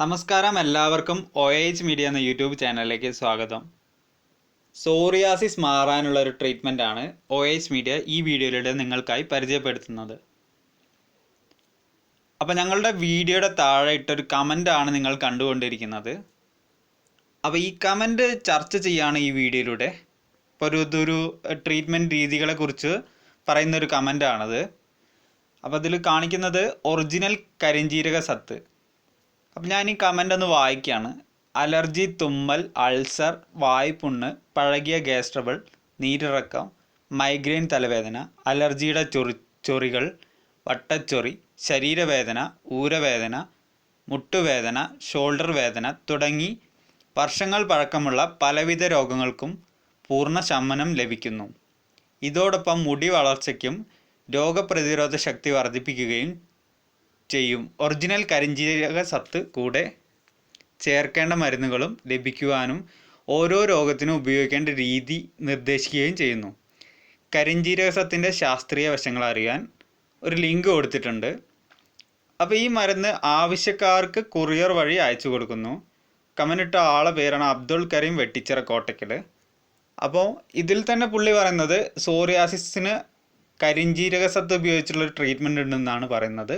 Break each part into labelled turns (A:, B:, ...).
A: നമസ്കാരം എല്ലാവർക്കും O H media എന്ന യൂട്യൂബ് ചാനലിലേക്ക് സ്വാഗതം. സോറിയാസിസ് മാറാനുള്ള ഒരു ട്രീറ്റ്മെന്റ് ആണ് ഒ എച്ച് മീഡിയ ഈ വീഡിയോയിലൂടെ നിങ്ങൾക്കായി പരിചയപ്പെടുത്തുന്നത്. അപ്പോൾ ഞങ്ങളുടെ വീഡിയോയുടെ താഴെ ഇട്ടൊരു ആണ് നിങ്ങൾ കണ്ടുകൊണ്ടിരിക്കുന്നത്. അപ്പോൾ ഈ കമന്റ് ചർച്ച ചെയ്യാണ് ഈ വീഡിയോയിലൂടെ. ഇപ്പോൾ ഒരു ഇതൊരു ട്രീറ്റ്മെന്റ് രീതികളെക്കുറിച്ച് പറയുന്നൊരു കമന്റാണത് അപ്പോൾ അതിൽ കാണിക്കുന്നത് ഒറിജിനൽ കരിഞ്ചീരക സത്ത്. അപ്പം ഞാൻ ഈ കമന്റ് ഒന്ന് വായിക്കുകയാണ് അലർജി തുമ്മൽ അൾസർ വായ്പുണ്ണ് പഴകിയ ഗ്യാസ്ട്രബിൾ നീരിറക്കം മൈഗ്രെയിൻ തലവേദന അലർജിയുടെ ചൊറി ചൊറികൾ വട്ടച്ചൊറി ശരീരവേദന ഊരവേദന മുട്ടുവേദന ഷോൾഡർ വേദന തുടങ്ങി വർഷങ്ങൾ പഴക്കമുള്ള പലവിധ രോഗങ്ങൾക്കും പൂർണ ശമനം ലഭിക്കുന്നു. ഇതോടൊപ്പം മുടി വളർച്ചയ്ക്കും രോഗപ്രതിരോധ ശക്തി വർദ്ധിപ്പിക്കുകയും ചെയ്യും. ഒറിജിനൽ കരിഞ്ജീരക സത്ത് കൂടെ ചേർക്കേണ്ട മരുന്നുകളും ലഭിക്കുവാനും ഓരോ രോഗത്തിനും ഉപയോഗിക്കേണ്ട രീതി നിർദ്ദേശിക്കുകയും ചെയ്യുന്നു. കരിഞ്ജീരക സത്തിന്റെ ശാസ്ത്രീയ വശങ്ങൾ അറിയാൻ ഒരു ലിങ്ക് കൊടുത്തിട്ടുണ്ട്. അപ്പോൾ ഈ മരുന്ന് ആവശ്യക്കാർക്ക് കൊറിയർ വഴി അയച്ചു കൊടുക്കുന്നു. കമനിട്ട ആളെ പേരാണ് അബ്ദുൾ കരീം വെട്ടിച്ചിറ കോട്ടയ്ക്കൽ അപ്പോൾ ഇതിൽ തന്നെ പുള്ളി പറയുന്നത് സോറിയാസിസിന് കരിഞ്ജീരക സത്ത് ഉപയോഗിച്ചുള്ള ട്രീറ്റ്മെന്റ് ഉണ്ടെന്നാണ് പറയുന്നത്.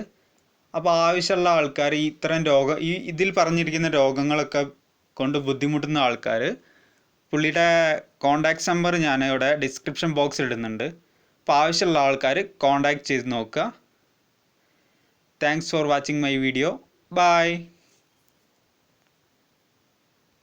A: അപ്പോൾ ആവശ്യമുള്ള ആൾക്കാർ ഈ ഇത്തരം രോഗ ഈ ഇതിൽ പറഞ്ഞിരിക്കുന്ന രോഗങ്ങളൊക്കെ കൊണ്ട് ബുദ്ധിമുട്ടുന്ന ആൾക്കാർ പുള്ളിയുടെ കോണ്ടാക്ട് നമ്പർ ഞാൻ ഇവിടെ ഡിസ്ക്രിപ്ഷൻ ബോക്സിൽ ഇടുന്നുണ്ട്. അപ്പോൾ ആവശ്യമുള്ള ആൾക്കാർ കോണ്ടാക്ട് ചെയ്ത് നോക്കുക. Thanks for watching my video. Bye.